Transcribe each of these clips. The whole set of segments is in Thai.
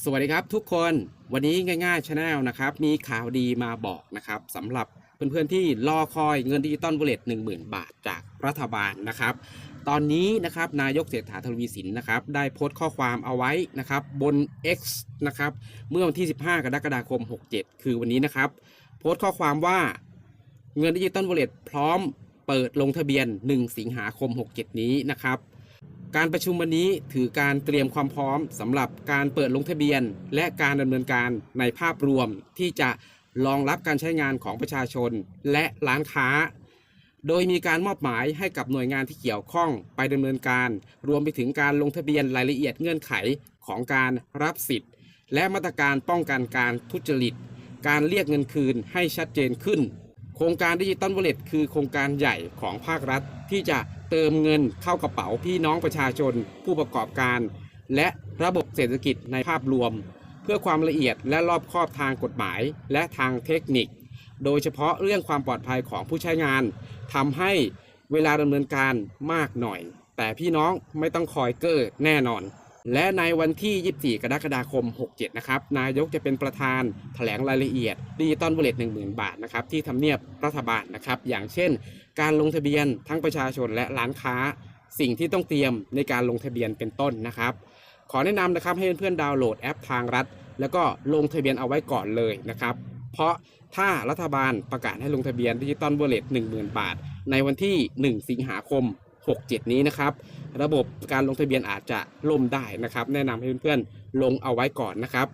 สวัสดีครับทุกคนวันนี้ง่ายๆชาแนลนะครับมีข่าวดีมาบอกนะครับสำหรับเพื่อนๆที่รอคอยเงินดิจิตอลบุลเลต10,000บาทจากรัฐบาลนะครับ ตอนนี้นะครับนายกเศรษฐาทวีสินนะครับได้โพสต์ข้อความเอาไว้นะครับบน X นะครับเมื่อวันที่ 15 กรกฎาคม 67 คือวันนี้นะครับ โพสต์ข้อความว่าเงินดิจิตอลบุลเลตพร้อมเปิดลงทะเบียน 1 สิงหาคม 67 นี้นะครับ การประชุมวันนี้ถือการเตรียมความพร้อมสำหรับการเปิดลงทะเบียน และการดำเนินการในภาพรวมที่จะรองรับการใช้งานของประชาชนและร้านค้า โดยมีการมอบหมายให้กับหน่วยงานที่เกี่ยวข้องไปดำเนินการ รวมไปถึงการลงทะเบียนรายละเอียดเงื่อนไขของการรับสิทธิ์ และมาตรการป้องกันการทุจริต การเรียกเงินคืนให้ชัดเจนขึ้น โครงการดิจิตอลวอลเล็ตคือโครงการใหญ่ของภาครัฐ ที่จะเติมเงินเข้ากระเป๋าพี่น้องประชาชน ผู้ประกอบการ และระบบเศรษฐกิจในภาพรวม เพื่อความละเอียดและรอบคอบทางกฎหมาย และทางเทคนิค โดยเฉพาะเรื่องความปลอดภัยของผู้ใช้งานทำให้เวลาดำเนินการมากหน่อย แต่พี่น้องไม่ต้องคอยเกอแน่นอน และในวันที่ 24 กรกฎาคม 67 นะครับ นายกจะเป็นประธานแถลงรายละเอียดดิจิตอลบุลเลต10,000 บาทนะครับที่ทำเนียบรัฐบาลนะครับ อย่างเช่น การลงทะเบียนทั้งประชาชนและร้านค้า สิ่งที่ต้องเตรียมในการลงทะเบียนเป็นต้นนะครับ ขอแนะนำนะครับให้เพื่อนๆดาวน์โหลดแอปทางรัฐ แล้วก็ลงทะเบียนเอาไว้ก่อนเลยนะครับเพราะถ้ารัฐบาลประกาศให้ลงทะเบียนดิจิตอลบุลเลต10,000 บาท ในวันที่ 1 สิงหาคม 67 นี้นะครับ ระบบการลงทะเบียนอาจจะล่มได้นะครับ แนะนำให้เพื่อนๆลงเอาไว้ก่อนนะครับ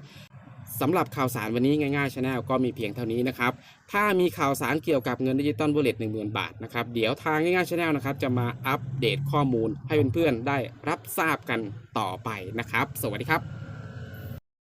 สำหรับข่าวสารวันนี้ง่ายๆชาแนลก็มีเพียงเท่านี้นะครับ ถ้ามีข่าวสารเกี่ยวกับเงินดิจิตอลบัลเลต10,000บาทนะครับ เดี๋ยวทางง่ายๆชาแนลนะครับ จะมาอัปเดตข้อมูลให้เพื่อนๆได้รับทราบกันต่อไปนะครับ สวัสดีครับ